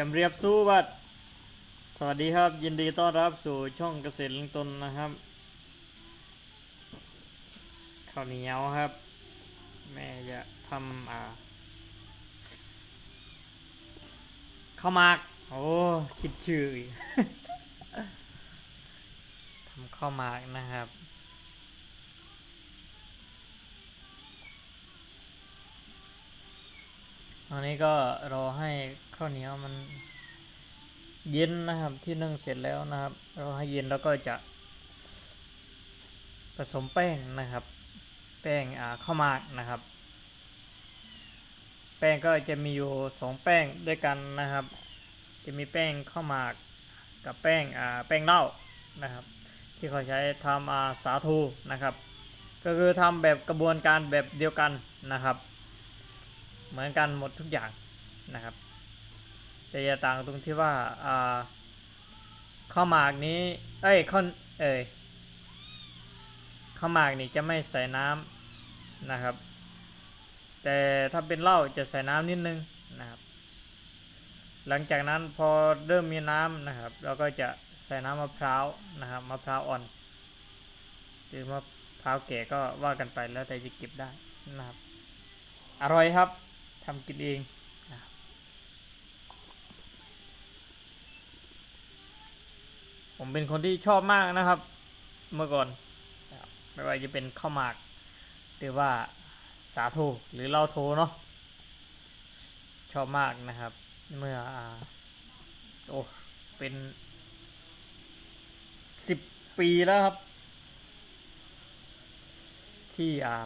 จำเรียบสู้บัดสวัสดีครับ ยินดีต้อนรับสู่ช่องเกษตรลงตนนะครับข้าวเหนียวครับ แม่จะทำอ่าข้าวหมาก โอ้คิดชื่อทำข้าวหมากนะครับ อนนี้ก็รอให้ข้าวเหนียวมันเย็นนะครับที่นึ่งเสร็จแล้วนะครับรอให้เย็นแล้วก็จะ ผสมแป้งนะครับ แป้งอ่าข้าวหมากนะครับ แป้งก็จะมีอยู่สองแป้งด้วยกันนะครับ จะมีแป้งข้าวหมากกับแป้งอ่าแป้งเน่านะครับ ที่เขาใช้ทำอ่าสาทูนะครับ ก็คือทำแบบกระบวนการแบบเดียวกันนะครับ เหมือนกันหมดทุกอย่างนะครับ แต่จะต่างตรงที่ว่าข้าวหมากนี้ เอ้ยข้าวเอ้ยข้าวหมากนี่จะไม่ใส่น้ำนะครับ แต่ถ้าเป็นเหล้าจะใส่น้ำนิดนึงนะครับ หลังจากนั้นพอเริ่มมีน้ำนะครับ เราก็จะใส่น้ำมะพร้าวนะครับมะพร้าวอ่อนหรือมะพร้าวแก่ก็ว่ากันไปแล้วแต่จะเก็บได้นะครับ อร่อยครับ ทำกินเองผมเป็นคนที่ชอบมากนะครับ เมื่อก่อน ไม่ว่าจะเป็นข้าวหมาก หรือว่าสาโทหรือเหล้าโทเนาะชอบมากนะครับ เมื่ออโอ้เป็นสิบปีแล้วครับ ที่อ่า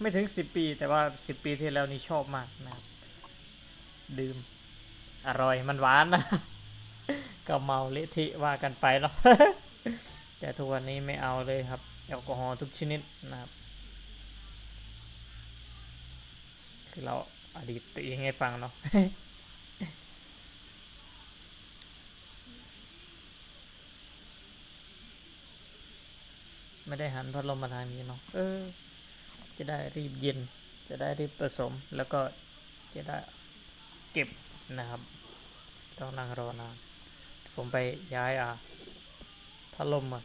ไม่ถึงสิบปี แต่ว่าสิบปีที่แล้วนี่ชอบมากนะครับ ดื่ม อร่อยมันหวานนะ ก็เมาเละทะว่ากันไปเนาะแต่ทุกวันนี้ไม่เอาเลยครับ แอลกอฮอล์ทุกชนิดนะครับ คือเราอดีตตัวเองให้ฟังเนาะไม่ได้หันพัดลมมาทางนี้เนาะเออ จะได้รีบเย็น จะได้รีบผสมแล้วก็จะได้เก็บนะครับต้องนั่งรอนานผมไปย้ายอะพัดลมอะ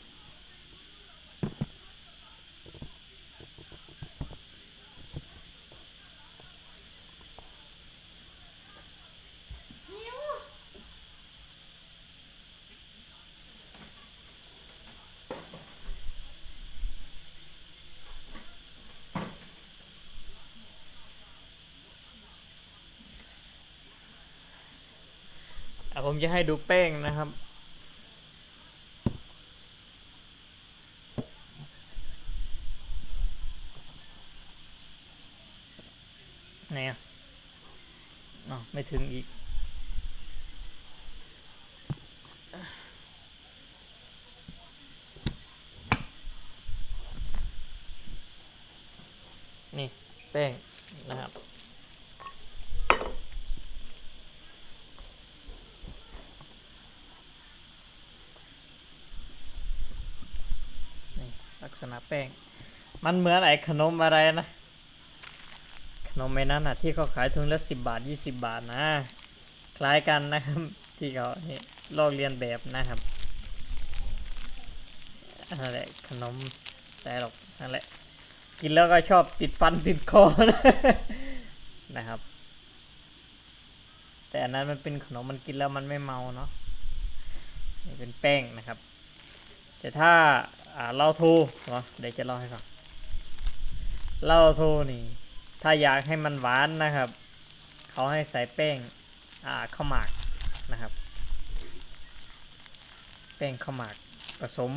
ผมจะให้ดูแป้งนะครับไหนอะอ๋อไม่ถึงอีก นี่แป้งนะครับ ษณะแป้ง มันเหมือนไอ้ขนมอะไรนะ ขนมไอ้นั้นอะที่เขาขายถุงละสิบบาทยี่สิบบาทนะ คล้ายกันนะครับ ที่เขานี่ลอกเลียนแบบนะครับนั่นแหละขนมแต่หรอกนั่นแหละ กินแล้วก็ชอบติดฟันติดคอนะนะครับ แต่อันนั้นมันเป็นขนมมันกินแล้วมันไม่เมาเนาะนี่เป็นแป้งนะครับ แต่ถ้า เหล้าโทเนาะเดี๋ยวจะเล่าให้ฟังเหล้าโทนี่ ถ้าอยากให้มันหวานนะครับ เขาให้ใส่แป้งอ่าข้าวหมากนะครับ แป้งข้าวหมากผสม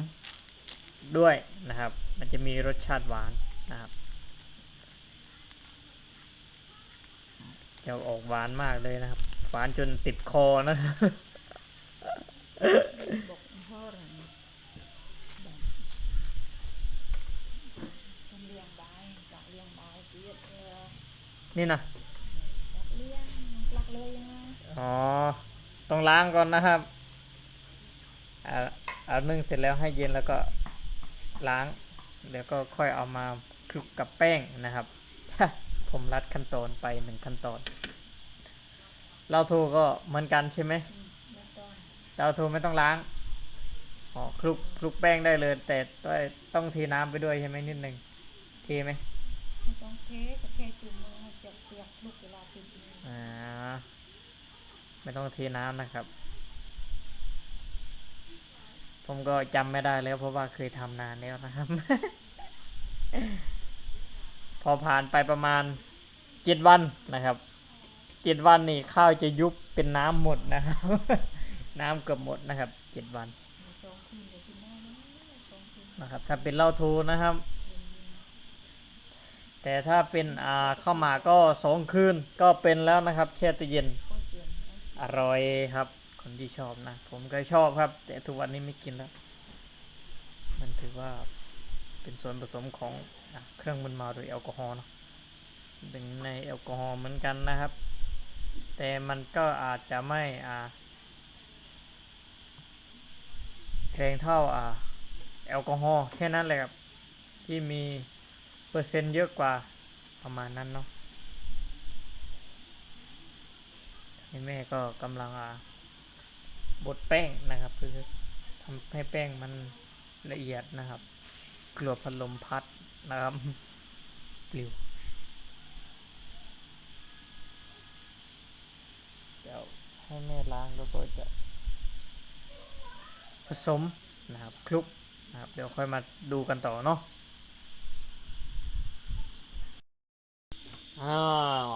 ด้วยนะครับ มันจะมีรสชาติหวานนะครับ จะออกหวานมากเลยนะครับ หวานจนติดคอนะ บอกพ่อเลยทำเลี้ยงใบจากเลี้ยงใบเกียดเออ นี่นะจากเลี้ยงปลักเลยนะอ๋อ ต้องล้างก่อนนะครับอ่าเอานึ่งเสร็จแล้วให้เย็นแล้วก็ล้างเดี๋ยวก็ค่อยเอามาคลุกกับแป้งนะครับ ผมรัดขั้นตอนไปหนึ่งขั้นตอนเหล้าทูก็เหมือนกันใช่ไหมอืมไม่ต้องเหล้าทูไม่ต้องล้างอ๋อคลุกคลุกแป้งได้เลย แต่ต้องต้องเทีน้ำไปด้วยใช่ไหมนิดหนึ่งเทไหมไม่ต้องเทก็แค่จุ่มมือให้เปียกๆลูกเวลากินเอง อ่า ไม่ต้องเทน้ำนะครับ ผมก็จำไม่ได้แล้วเพราะว่าเคยทำนานแล้วนะครับ พอผ่านไปประมาณเจ็ดวันนะครับเจ็ดวันนี่ข้าวจะยุบเป็นน้ำหมดนะครับ น้ำเกือบหมดนะครับเจ็ดวันนะครับ ถ้าเป็นเหล้าทูนะครับ แต่ถ้าเป็นอ่าข้าวหมาก็สองคืนก็เป็นแล้วนะครับแช่ตู้เย็น อร่อยครับ คนที่ชอบนะ ผมก็ชอบครับ แต่ทุกวันนี้ไม่กินแล้ว มันถือว่าเป็นส่วนผสมของอเครื่องมึนเมาโดยแอลกอฮอล์เนาะเป็นในแอลกอฮอล์เหมือนกันนะครับ แต่มันก็อาจจะไม่อ่าแรงเท่าอ่าแอลกอฮอล์แค่นั้นเลยครับ ที่มีเปอร์เซ็นต์เยอะกว่าประมาณนั้นเนาะ นี่ แม่ก็กำลังบดแป้งนะครับ คือทำให้แป้งมันละเอียดนะครับ กลัวพัดลมพัดนะครับปลิวเดี๋ยวให้แม่ล้างแล้วก็จะ ผสมนะครับคลุกนะครับเดี๋ยวค่อยมาดูกันต่อเนาะอ้าว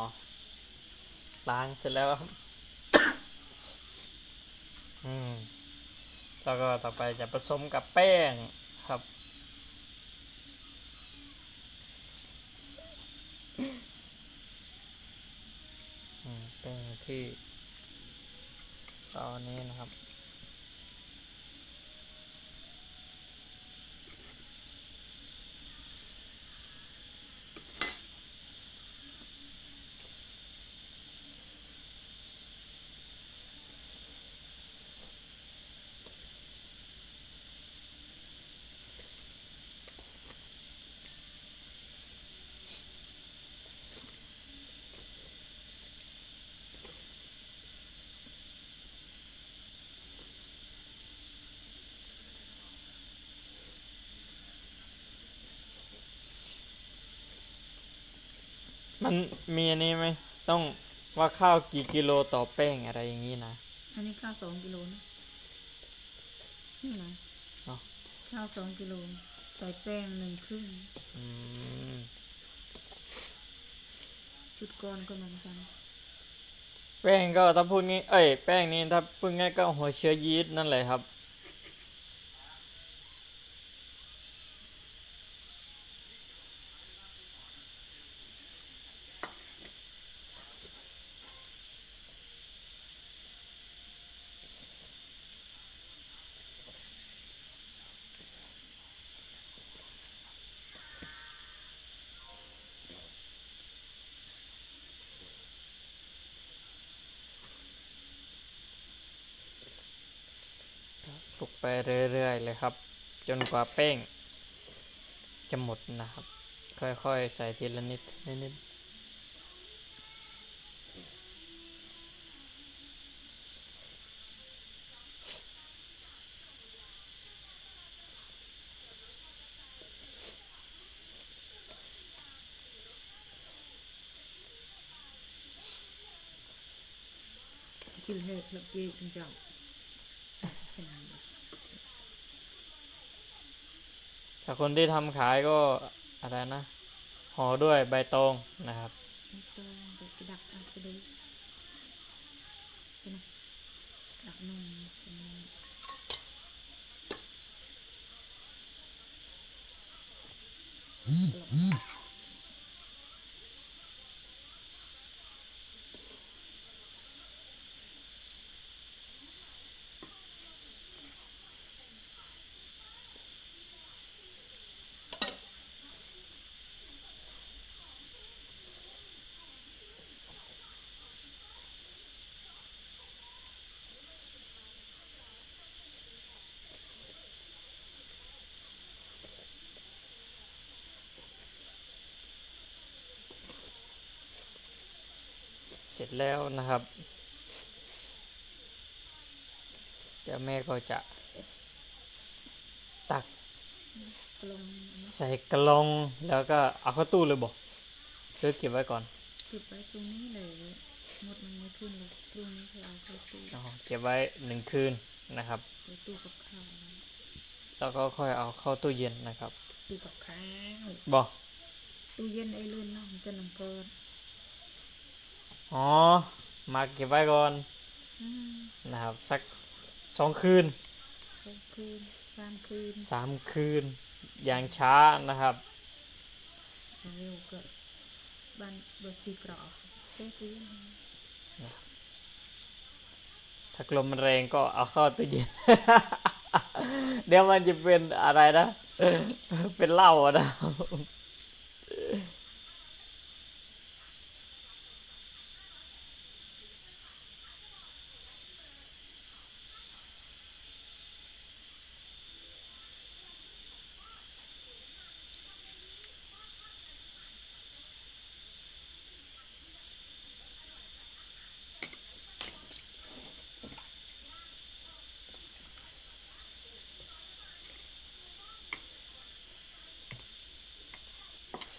ล้างเสร็จแล้วครับ อืม แล้วก็ต่อไปจะผสมกับแป้งครับ แป้งที่ตอนนี้นะครับ มันมีอันนี้ไหมต้องว่าข้าวกี่กิโลต่อแป้งอะไรอย่างนี้นะอันนี้ข้าวสองกิโลนะนี่นะเนาะข้าวสองกิโลใส่แป้งหนึ่งครึ่งอืมชุดก้อนก็เหมือนกันแป้งก็ถ้าพูดงี้ เอ้ยแป้งนี้ถ้าพูดง่ายก็หัวเชื้อยีสต์นั่นแหละครับ ไปเรื่อยๆเลยครับ จนกว่าแป้ง จะหมดนะครับ ค่อยๆ ใส่ทีละนิดนิดๆชิลเฮกลับเจ๊คุณเจ้าสนาม ถ้าคนที่ทำขายก็อะไรนะห่อด้วยใบตองนะครับไม่ต้องไปกระดักอาสเดีใช่ไหมดักนมอืมอืม แล้วนะครับเดี๋ยวแม่ก็จะ ตักกลมใส่กล่องแล้วก็เอาเข้าตู้เลยบอกหรือเก็บไว้ก่อนเก็บไว้ตรงนี้เลยหมดมันไม่ขึ้นเลยตรงนี้คือเอาไปตู้อ๋อเก็บไว้หนึ่งคืนนะครับไปตู้กับข้าวนะแล้วก็ค่อยเอาเข้าตู้เย็นนะครับตู้กับข้าวบอกตู้เย็นไอ้ลื่นเนาะมันจะนังเกิน อ๋อมาเก็บไว้ก่อนอืมนะครับสักสองคืนสองคืนสามคืนสามคืน อย่างช้านะครับเร็วก็บ้านบสีกรอเซ็ตตู้เย็นถ้ากลมมันแรงก็เอาเข้าตู้เย็น เดี๋ยวมันจะเป็นอะไรนะ เป็นเหล้าอะนะเส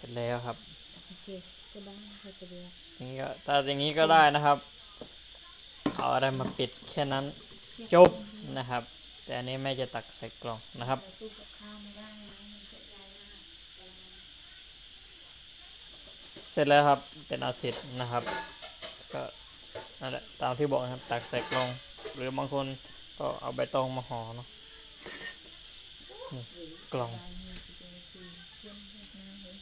ร็จแล้วครับโอเคก็ได้เขาจะเรียกอย่างนี้ก็ถ้าอย่างนี้ก็ได้นะครับ เอาอะไรมาปิดแค่นั้นจบนะครับ แต่อันนี้แม่จะตักใส่กล่องนะครับใส่ตู้กับข้าวไม่ได้นะมันจะใหญ่มากเสร็จแล้วครับเป็นอาซิดนะครับ ก็นั่นแหละตามที่บอกนะครับ ตักใส่กล่อง หรือบางคนก็เอาใบตองมาห่อเนาะนี่กล่อง ได้นี่จะเป็นสีเข้มนิดนึงเลย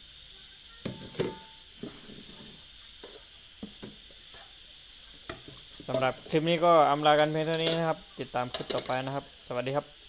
สำหรับคลิปนี้ก็อำลากันเพียงเท่านี้นะครับ ติดตามคลิปต่อไปนะครับ สวัสดีครับ